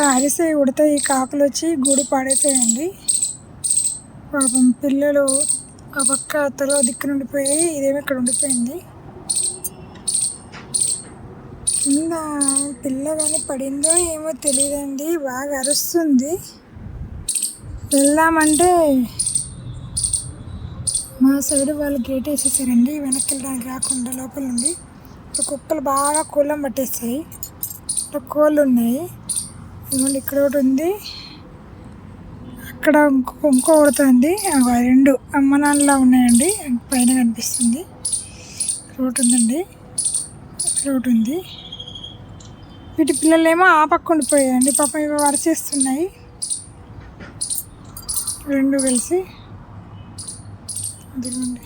అక్కడ అరిసే ఉడితే ఈ కాకులు వచ్చి గూడు పాడేసాయండి. పాపం పిల్లలు ఆ పక్క తలో దిక్కున ఉండిపోయి ఇదేమో ఇక్కడ ఉండిపోయింది. కింద పిల్ల కానీ పడిందో ఏమో తెలియదండి బాగా అరుస్తుంది. వెళ్దామంటే మా సైడ్ వాళ్ళు గేట్ వేసేసారండి వెనక్కి వెళ్ళడానికి రాకుండా లోపల నుండి. కుక్కలు బాగా కోళ్ళం పట్టేస్తాయి. కోళ్ళు ఉన్నాయి. ఇదిగోండి ఇక్కడ ఒకటి ఉంది. అక్కడ ఇంకో ఇంకో కొడుతుంది రెండు అమ్మ నాన్నలా ఉన్నాయండి. పైన కనిపిస్తుంది. రోడ్ ఉందండి. రోడ్ ఉంది. వీటి పిల్లలేమో ఆ పక్క ఉండిపోయాయండి. పాపం ఇవి వరచేస్తున్నాయి. రెండు కలిసి. అదిగోండి